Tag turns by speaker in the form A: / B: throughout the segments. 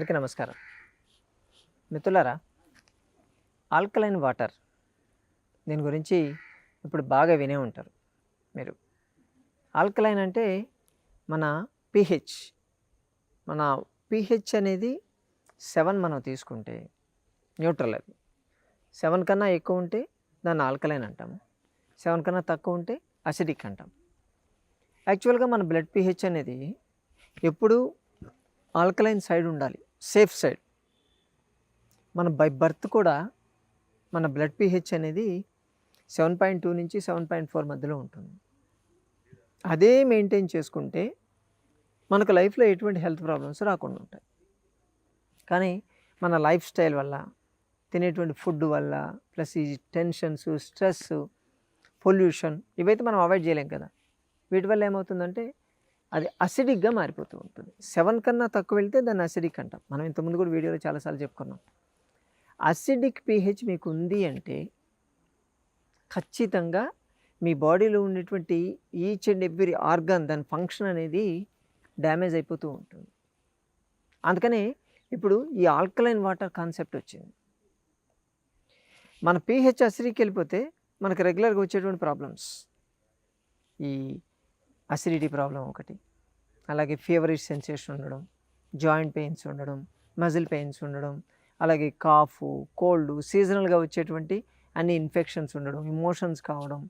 A: అందరికీ నమస్కారం. మిత్రులారా ఆల్కలైన్ వాటర్ దీని గురించి ఇప్పుడు బాగా వినే ఉంటారు మీరు. ఆల్కలైన్ అంటే మన పిహెచ్ మన పిహెచ్ అనేది సెవెన్ మనం తీసుకుంటే న్యూట్రల్ అది. సెవెన్ కన్నా ఎక్కువ ఉంటే దాన్ని ఆల్కలైన్ అంటాము. సెవెన్ కన్నా తక్కువ ఉంటే అసిడిక్ అంటాం యాక్చువల్గా మన బ్లడ్ పిహెచ్ అనేది ఎప్పుడు ఆల్కలైన్ సైడ్ ఉండాలి. సేఫ్ సైడ్ మన బై బర్త్ కూడా మన బ్లడ్ పిహెచ్ అనేది సెవెన్ పాయింట్ టూ నుంచి సెవెన్ పాయింట్ ఫోర్ మధ్యలో ఉంటుంది. అదే మెయింటైన్ చేసుకుంటే మనకు లైఫ్లో ఎటువంటి హెల్త్ ప్రాబ్లమ్స్ రాకుండా ఉంటాయి. కానీ మన లైఫ్ స్టైల్ వల్ల తినేటువంటి ఫుడ్ వల్ల ప్లస్ ఈ టెన్షన్స్ స్ట్రెస్ పొల్యూషన్ ఇవైతే మనం అవాయిడ్ చేయలేం కదా. వీటి వల్ల ఏమవుతుందంటే అది అసిడిక్గా మారిపోతూ ఉంటుంది. సెవెన్ కన్నా తక్కువ వెళ్తే దాన్ని అసిడిక్ అంటాం. మనం ఇంతకుముందు కూడా వీడియోలో చాలాసార్లు చెప్పుకున్నాం. అసిడిక్ పీహెచ్ మీకు ఉంది అంటే ఖచ్చితంగా మీ బాడీలో ఉన్నటువంటి ఈచ్ అండ్ ఎవ్రీ ఆర్గాన్ దాని ఫంక్షన్ అనేది డ్యామేజ్ అయిపోతూ ఉంటుంది. అందుకనే ఇప్పుడు ఈ ఆల్కలైన్ వాటర్ కాన్సెప్ట్ వచ్చింది. మన పీహెచ్ అసిడికి వెళ్ళిపోతే మనకు రెగ్యులర్గా వచ్చేటువంటి ప్రాబ్లమ్స్ ఈ అసిడిటీ ప్రాబ్లం ఒకటి. అలాగే ఫీవరిష్ సెన్సేషన్ ఉండడం జాయింట్ పెయిన్స్ ఉండడం మజిల్ పెయిన్స్ ఉండడం అలాగే కాఫ్ కోల్డ్ సీజనల్గా వచ్చేటువంటి అన్ని ఇన్ఫెక్షన్స్ ఉండడం ఇమోషన్స్ కావడం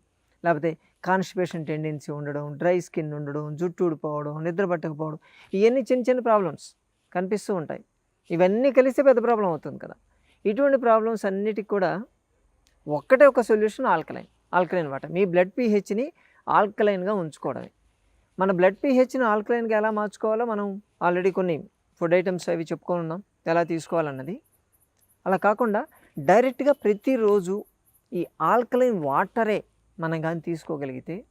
A: లేకపోతే కాన్స్టిపేషన్ టెండెన్సీ ఉండడం డ్రై స్కిన్ ఉండడం జుట్టు ఊడిపోవడం నిద్ర పట్టకపోవడం ఇవన్నీ చిన్న చిన్న ప్రాబ్లమ్స్ కనిపిస్తూ ఉంటాయి. ఇవన్నీ కలిస్తే పెద్ద ప్రాబ్లం అవుతుంది కదా. ఇటువంటి ప్రాబ్లమ్స్ అన్నిటికి కూడా ఒక్కటే ఒక సొల్యూషన్ ఆల్కలైన్ ఆల్కలైన్ వాటర్. మీ బ్లడ్ పీహెచ్ని ఆల్కలైన్గా ఉంచుకోవడమే. మన బ్లడ్ పీహెచ్ని ఆల్కలైన్గా ఎలా మార్చుకోవాలో మనం ఆల్రెడీ కొన్ని ఫుడ్ ఐటమ్స్ అవి చెప్పుకొని ఉన్నాం. ఎలా తీసుకోవాలన్నది. అలా కాకుండా డైరెక్ట్గా ప్రతిరోజు ఈ ఆల్కలైన్ వాటరే మనం కానీ తీసుకోగలిగితే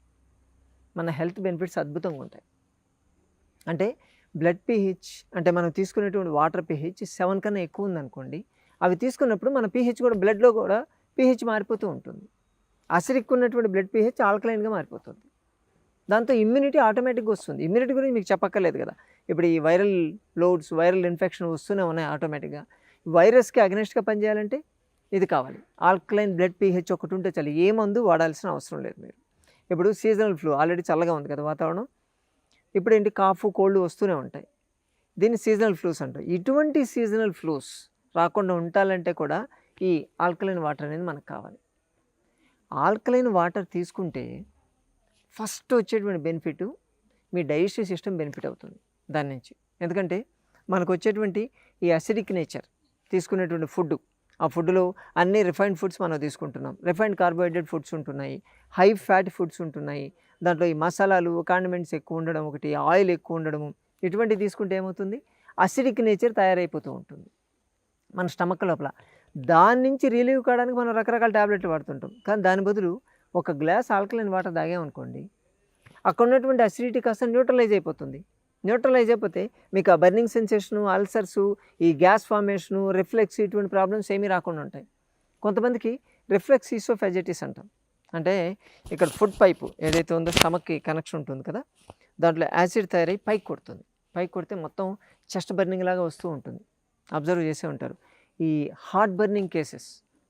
A: మన హెల్త్ బెనిఫిట్స్ అద్భుతంగా ఉంటాయి. అంటే బ్లడ్ పీహెచ్ అంటే మనం తీసుకునేటువంటి వాటర్ పీహెచ్ సెవెన్ కన్నా ఎక్కువ ఉందనుకోండి. అవి తీసుకున్నప్పుడు మన పీహెచ్ కూడా బ్లడ్లో కూడా పీహెచ్ మారిపోతూ ఉంటుంది. అసిడిక్ ఉన్నటువంటి బ్లడ్ పీహెచ్ ఆల్కలైన్గా మారిపోతుంది. దాంతో ఇమ్యూనిటీ ఆటోమేటిక్గా వస్తుంది. ఇమ్యూనిటీ గురించి మీకు చెప్పక్కర్లేదు కదా. ఇప్పుడు ఈ వైరల్ లోడ్స్ వైరల్ ఇన్ఫెక్షన్ వస్తూనే ఉన్నాయి ఆటోమేటిక్గా వైరస్కి అగ్నెస్ట్గా పనిచేయాలంటే ఇది కావాలి. ఆల్కలైన్ బ్లడ్ పీహెచ్ ఒకటి ఉంటే చాలు. ఏ మందు వాడాల్సిన అవసరం లేదు మీరు. ఇప్పుడు సీజనల్ ఫ్లూ ఆల్రెడీ చల్లగా ఉంది కదా వాతావరణం. ఇప్పుడు ఏంటి? కాఫ్ కోల్డ్ వస్తూనే ఉంటాయి. దీన్ని సీజనల్ ఫ్లూస్ అంటారు. ఇటువంటి సీజనల్ ఫ్లూస్ రాకుండా ఉండాలంటే కూడా ఈ ఆల్కలైన్ వాటర్ అనేది మనకు కావాలి. ఆల్కలైన్ వాటర్ తీసుకుంటే ఫస్ట్ వచ్చేటువంటి బెనిఫిట్ మీ డైజెస్టివ్ సిస్టమ్ బెనిఫిట్ అవుతుంది దాని నుంచి. ఎందుకంటే మనకు వచ్చేటువంటి ఈ అసిడిక్ నేచర్ తీసుకునేటువంటి ఫుడ్ ఆ ఫుడ్లో అన్ని రిఫైన్డ్ ఫుడ్స్ మనం తీసుకుంటున్నాం. రిఫైన్డ్ కార్బోహైడ్రేట్ ఫుడ్స్ ఉంటున్నాయి హై ఫ్యాట్ ఫుడ్స్ ఉంటున్నాయి. దాంట్లో ఈ మసాలాలు కాండిమెంట్స్ ఎక్కువ ఉండడం ఒకటి ఆయిల్ ఎక్కువ ఉండడము ఇటువంటివి తీసుకుంటే ఏమవుతుంది? అసిడిక్ నేచర్ తయారైపోతూ ఉంటుంది. మన స్టమక్ లోపల. దాని నుంచి రిలీవ్ కావడానికి మనం రకరకాల ట్యాబ్లెట్లు వాడుతుంటాం. కానీ దాని బదులు ఒక గ్లాస్ ఆల్కలైన్ వాటర్ తాగామనుకోండి అక్కడ ఉన్నటువంటి అసిడిటీ కాస్త న్యూట్రలైజ్ అయిపోతుంది. న్యూట్రలైజ్ అయిపోతే మీకు ఆ బర్నింగ్ సెన్సేషను అల్సర్సు ఈ గ్యాస్ ఫార్మేషను రిఫ్లెక్స్ ఇటువంటి ప్రాబ్లమ్స్ ఏమీ రాకుండా ఉంటాయి. కొంతమందికి రిఫ్లెక్స్ ఈసోఫెజైటిస్ అంటాం. అంటే ఇక్కడ ఫుడ్ పైపు ఏదైతే ఉందో స్టమక్కి కనెక్షన్ ఉంటుంది కదా దాంట్లో యాసిడ్ తయారై పైకి కొడుతుంది. పైకి కొడితే మొత్తం చెస్ట్ బర్నింగ్ లాగా వస్తూ ఉంటుంది. అబ్జర్వ్ చేసే ఉంటారు. ఈ హార్ట్ బర్నింగ్ కేసెస్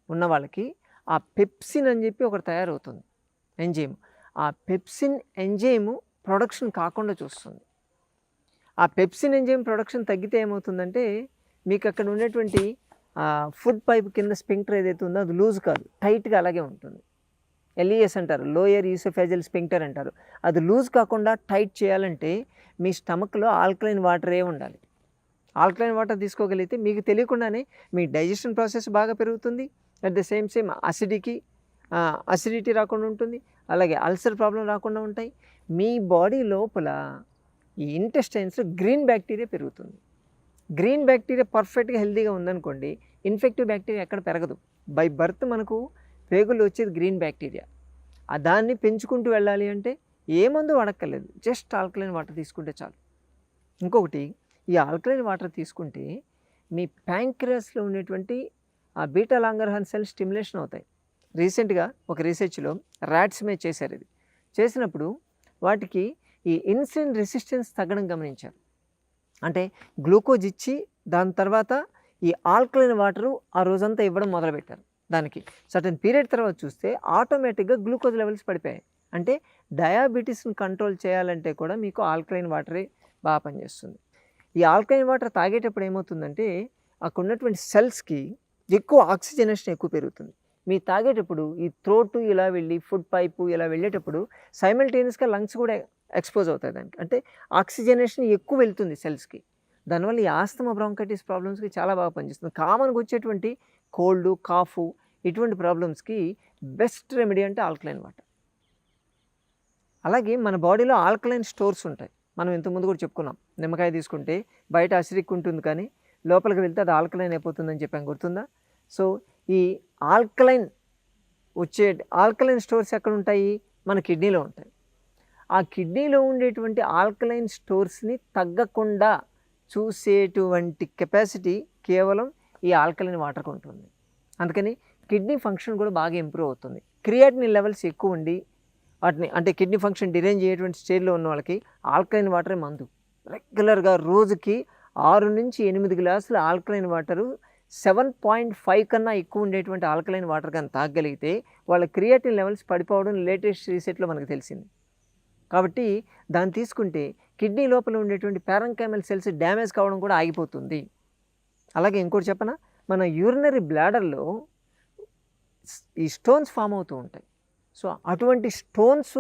A: ఉన్న వాళ్ళకి ఆ పెప్సిన్ అని చెప్పి ఒకటి తయారవుతుంది ఎంజైమ్. ఆ పెప్సిన్ ఎంజైమ్ ప్రొడక్షన్ కాకుండా చూస్తుంది. ఆ పెప్సిన్ ఎంజైమ్ ప్రొడక్షన్ తగ్గితే ఏమవుతుందంటే మీకు అక్కడ ఉన్నటువంటి ఫుడ్ పైప్ కింద స్పింక్టర్ ఏదైతే ఉందో అది లూజ్ కాదు టైట్గా అలాగే ఉంటుంది. ఎల్ఈఎస్ అంటారు లోయర్ ఈసోఫేజల్ స్పింక్టర్ అంటారు. అది లూజ్ కాకుండా టైట్ చేయాలంటే మీ స్టమక్లో ఆల్కలైన్ వాటరే ఉండాలి. ఆల్కలైన్ వాటర్ తీసుకోగలిగితే మీకు తెలియకుండానే మీ డైజెషన్ ప్రాసెస్ బాగా పెరుగుతుంది. At the same same acidity acidity రాకుండా ఉంటుంది. అలాగే అల్సర్ ప్రాబ్లం రాకుండా ఉంటాయి. మీ బాడీ లోపల ఈ ఇంటెస్టైన్స్ గ్రీన్ బ్యాక్టీరియా పెరుగుతుంది. గ్రీన్ బ్యాక్టీరియా పర్ఫెక్ట్గా హెల్తీగా ఉందనుకోండి ఇన్ఫెక్టివ్ బ్యాక్టీరియా ఎక్కడ పెరగదు. బై బర్త్ మనకు పేగులు వచ్చేది గ్రీన్ బ్యాక్టీరియా ఆ దాన్ని పెంచుకుంటూ వెళ్ళాలి అంటే ఏ మందు వాడక్కర్లేదు. జస్ట్ ఆల్కలైన్ వాటర్ తీసుకుంటే చాలు. ఇంకొకటి ఈ ఆల్కలైన్ వాటర్ తీసుకుంటే మీ ప్యాంక్రస్లో ఉన్నటువంటి ఆ బీటా లాంగర్హాన్ సెల్ స్టిమ్యులేషన్ అవుతాయి. రీసెంట్గా ఒక రీసెర్చ్లో ర్యాట్స్ మీద చేశారు ఇది. చేసినప్పుడు వాటికి ఈ ఇన్సులిన్ రెసిస్టెన్స్ తగ్గడం గమనించారు. అంటే గ్లూకోజ్ ఇచ్చి దాని తర్వాత ఈ ఆల్కలైన్ వాటరు ఆ రోజంతా ఇవ్వడం మొదలుపెట్టారు దానికి. సర్టన్ పీరియడ్ తర్వాత చూస్తే ఆటోమేటిక్గా గ్లూకోజ్ లెవెల్స్ పడిపోయాయి. అంటే డయాబెటీస్ని కంట్రోల్ చేయాలంటే కూడా మీకు ఆల్కలైన్ వాటరే బాగా పనిచేస్తుంది. ఈ ఆల్కలైన్ వాటర్ తాగేటప్పుడు ఏమవుతుందంటే అక్కడ ఉన్నటువంటి సెల్స్కి ఎక్కువ ఆక్సిజనేషన్ ఎక్కువ పెరుగుతుంది. మీరు తాగేటప్పుడు ఈ త్రోటు ఇలా వెళ్ళి ఫుడ్ పైపు ఇలా వెళ్ళేటప్పుడు సైమల్టేనియస్గా లంగ్స్ కూడా ఎక్స్పోజ్ అవుతాయి దానికి. అంటే ఆక్సిజనేషన్ ఎక్కువ వెళ్తుంది సెల్స్కి. దానివల్ల ఈ ఆస్తమా బ్రాంకైటిస్ ప్రాబ్లమ్స్కి చాలా బాగా పనిచేస్తుంది. కామన్గా వచ్చేటువంటి కోల్డ్ కాఫ్ ఇటువంటి ప్రాబ్లమ్స్కి బెస్ట్ రెమెడీ అంటే ఆల్కలైన్ వాటర్. అలాగే మన బాడీలో ఆల్కలైన్ స్టోర్స్ ఉంటాయి. మనం ఇంతకుముందు కూడా చెప్పుకున్నాం. నిమ్మకాయ తీసుకుంటే బయట అసిరిక్ ఉంటుంది కానీ లోపలికి వెళ్తే అది ఆల్కలైన్ అయిపోతుందని చెప్పాం గుర్తుందా? సో ఈ ఆల్కలైన్ వచ్చే ఆల్కలైన్ స్టోర్స్ ఎక్కడ ఉంటాయి? మన కిడ్నీలో ఉంటాయి. ఆ కిడ్నీలో ఉండేటువంటి ఆల్కలైన్ స్టోర్స్ని తగ్గకుండా చూసేటువంటి కెపాసిటీ కేవలం ఈ ఆల్కలైన్ వాటర్కి ఉంటుంది. అందుకని కిడ్నీ ఫంక్షన్ కూడా బాగా ఇంప్రూవ్ అవుతుంది. క్రియాటిన్ లెవెల్స్ ఎక్కువ ఉండి వాటిని అంటే కిడ్నీ ఫంక్షన్ డిరేంజ్ చేయటువంటి స్టేజ్లో ఉన్న వాళ్ళకి ఆల్కలైన్ వాటరే మందు. రెగ్యులర్గా రోజుకి ఆరు నుంచి ఎనిమిది గ్లాసులు alkaline water seven point five కన్నా ఎక్కువ ఉండేటువంటి ఆల్కలైన్ వాటర్ కానీ తాగగలిగితే వాళ్ళ క్రియేటిన్ లెవెల్స్ పడిపోవడం లేటెస్ట్ రీసెట్లో మనకు తెలిసింది. కాబట్టి దాన్ని తీసుకుంటే కిడ్నీ లోపల ఉండేటువంటి పారంకామెల్ సెల్స్ డ్యామేజ్ కావడం కూడా ఆగిపోతుంది. అలాగే ఇంకోటి చెప్పనా? మన యూరినరీ బ్లాడర్లో ఈ స్టోన్స్ ఫామ్ అవుతూ ఉంటాయి. సో అటువంటి స్టోన్స్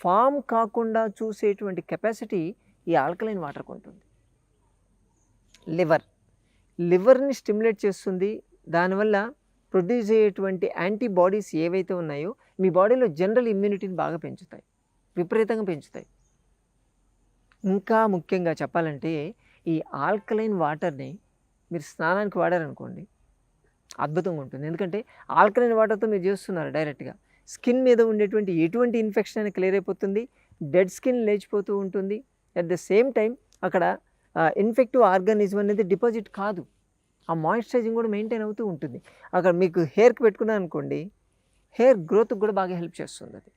A: ఫామ్ కాకుండా చూసేటువంటి కెపాసిటీ ఈ ఆల్కలైన్ వాటర్కి ఉంటుంది లివర్. లివర్ని స్టిమ్యులేట్ చేస్తుంది. దానివల్ల ప్రొడ్యూస్ అయ్యేటువంటి యాంటీబాడీస్ ఏవైతే ఉన్నాయో మీ బాడీలో జనరల్ ఇమ్యూనిటీని బాగా పెంచుతాయి. విపరీతంగా పెంచుతాయి. ఇంకా ముఖ్యంగా చెప్పాలంటే ఈ ఆల్కలైన్ వాటర్ని మీరు స్నానానికి వాడారనుకోండి అద్భుతంగా ఉంటుంది. ఎందుకంటే ఆల్కలైన్ వాటర్తో మీరు చేస్తున్నారు డైరెక్ట్గా. స్కిన్ మీద ఉండేటువంటి ఎటువంటి ఇన్ఫెక్షన్ అయినా క్లియర్ అయిపోతుంది. డెడ్ స్కిన్ లేచిపోతూ ఉంటుంది. అట్ ద సేమ్ టైం అక్కడ ఇన్ఫెక్టివ్ ఆర్గానిజం అనేది డిపాజిట్ కాదు. ఆ మాయిశ్చరైజింగ్ కూడా మెయింటైన్ అవుతూ ఉంటుంది. అక్కడ మీకు హెయిర్కి పెట్టుకున్నాను అనుకోండి హెయిర్ గ్రోత్కి కూడా బాగా హెల్ప్ చేస్తుంది అది.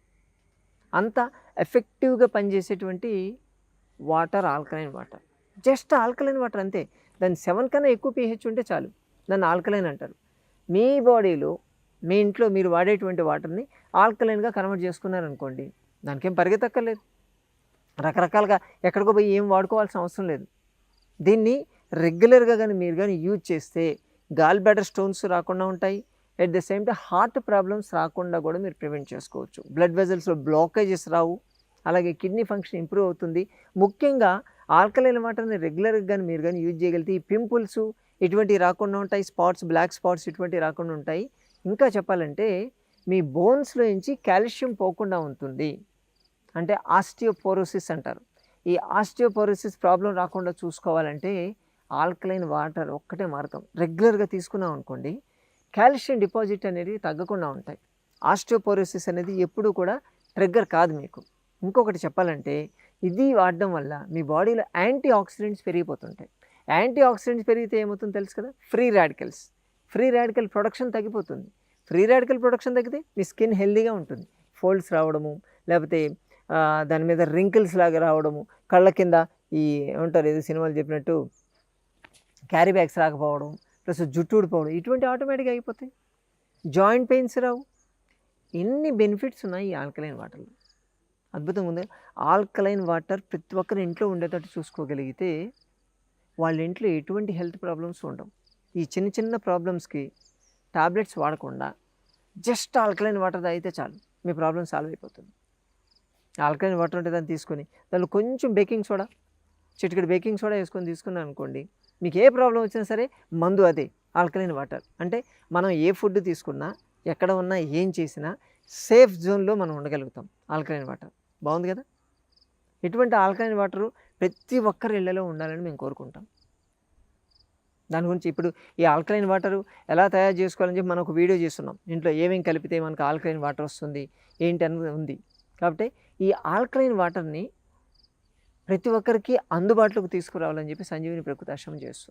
A: అంత ఎఫెక్టివ్గా పనిచేసేటువంటి water alkaline water just alkaline water అంతే. దాని సెవెన్ కన్నా ఎక్కువ పీహెచ్ ఉంటే చాలు. దాన్ని ఆల్కలైన్ అంటారు. మీ బాడీలో మీ ఇంట్లో మీరు వాడేటువంటి వాటర్ని ఆల్కలైన్గా కన్వర్ట్ చేసుకున్నారనుకోండి దానికేం పరిగెత్తక్కర్లేదు. రకరకాలుగా ఎక్కడికో పోయి ఏం వాడుకోవాల్సిన అవసరం లేదు. దీన్ని రెగ్యులర్గా కానీ మీరు కానీ యూజ్ చేస్తే గాల్ బ్యాటర్ స్టోన్స్ రాకుండా ఉంటాయి. At the same time heart problems రాకుండా కూడా మీరు ప్రివెంట్ చేసుకోవచ్చు. బ్లడ్ వెజల్స్లో బ్లాకేజెస్ రావు. అలాగే కిడ్నీ ఫంక్షన్ ఇంప్రూవ్ అవుతుంది. ముఖ్యంగా ఆల్కలైన్ వాటర్ని రెగ్యులర్గా కానీ మీరు కానీ యూజ్ చేయగలిగితే ఈ పింపుల్స్ ఇటువంటివి రాకుండా ఉంటాయి. స్పాట్స్ బ్లాక్ స్పాట్స్ ఇటువంటివి రాకుండా ఉంటాయి. ఇంకా చెప్పాలంటే మీ బోన్స్లో నుంచి కాల్షియం పోకుండా ఉంటుంది. అంటే ఆస్టియోపోరోసిస్ అంటారు. ఈ ఆస్టియోపోరోసిస్ ప్రాబ్లం రాకుండా చూసుకోవాలంటే ఆల్కలైన్ వాటర్ ఒక్కటే మార్గం. రెగ్యులర్గా తీసుకున్నాం అనుకోండి కాల్షియం డిపాజిట్ అనేది తగ్గకుండా ఉంటాయి. ఆస్టియోపోరోసిస్ అనేది ఎప్పుడూ కూడా ట్రిగ్గర్ కాదు మీకు. ఇంకొకటి చెప్పాలంటే ఇది వాడడం వల్ల మీ బాడీలో యాంటీ ఆక్సిడెంట్స్ పెరిగిపోతుంటాయి. యాంటీ ఆక్సిడెంట్స్ పెరిగితే ఏమవుతుందో తెలుసు కదా? Free radicals. Free radical production తగ్గిపోతుంది. ఫ్రీ రాడికల్ ప్రొడక్షన్ తగ్గితే మీ స్కిన్ హెల్దీగా ఉంటుంది. ఫోల్డ్స్ రావడము లేకపోతే దాని మీద రింకిల్స్ లాగా రావడము కళ్ళ కింద ఈ ఏమంటారు ఏదో సినిమాలు చెప్పినట్టు క్యారీ బ్యాగ్స్ రాకపోవడం ప్లస్ జుట్టు ఊడిపోవడం ఇటువంటి ఆటోమేటిక్గా అయిపోతాయి. జాయింట్ పెయిన్స్ రావు. ఎన్ని బెనిఫిట్స్ ఉన్నాయి ఈ ఆల్కలైన్ వాటర్లో అద్భుతంగా ఉంది. ఆల్కలైన్ వాటర్ ప్రతి ఒక్కరి ఇంట్లో ఉండేటట్టు చూసుకోగలిగితే వాళ్ళ ఇంట్లో ఎటువంటి హెల్త్ ప్రాబ్లమ్స్ ఉండవు. ఈ చిన్న చిన్న ప్రాబ్లమ్స్కి టాబ్లెట్స్ వాడకుండా జస్ట్ ఆల్కలైన్ వాటర్ తాగితే చాలు. మీ ప్రాబ్లమ్ సాల్వ్ అయిపోతుంది. ఆల్కలైన్ వాటర్ ఉంటే దాన్ని తీసుకొని దానిలో కొంచెం బేకింగ్ సోడా చిటికెడు బేకింగ్ సోడా వేసుకొని తీసుకున్నాను అనుకోండి మీకు ఏ ప్రాబ్లం వచ్చినా సరే మందు అదే ఆల్కలైన్ వాటర్. అంటే మనం ఏ ఫుడ్ తీసుకున్నా ఎక్కడ ఉన్నా ఏం చేసినా సేఫ్ జోన్లో మనం ఉండగలుగుతాం ఆల్కలైన్ వాటర్. బాగుంది కదా? ఇటువంటి ఆల్కలైన్ వాటరు ప్రతి ఒక్కరి ఇళ్ళలో ఉండాలని మేము కోరుకుంటాం. దాని గురించి ఇప్పుడు ఈ ఆల్కలైన్ వాటర్ ఎలా తయారు చేసుకోవాలని చెప్పి మనం ఒక వీడియో చేస్తున్నాం. ఇంట్లో ఏమేమి కలిపితే మనకు ఆల్కలైన్ వాటర్ వస్తుంది ఏంటి అనేది ఉంది. కాబట్టి ఈ ఆల్కలైన్ వాటర్ని ప్రతి ఒక్కరికి అందుబాటులోకి తీసుకురావాలని చెప్పి సంజీవిని ప్రకృతి ఆశ్రమం చేస్తుంది.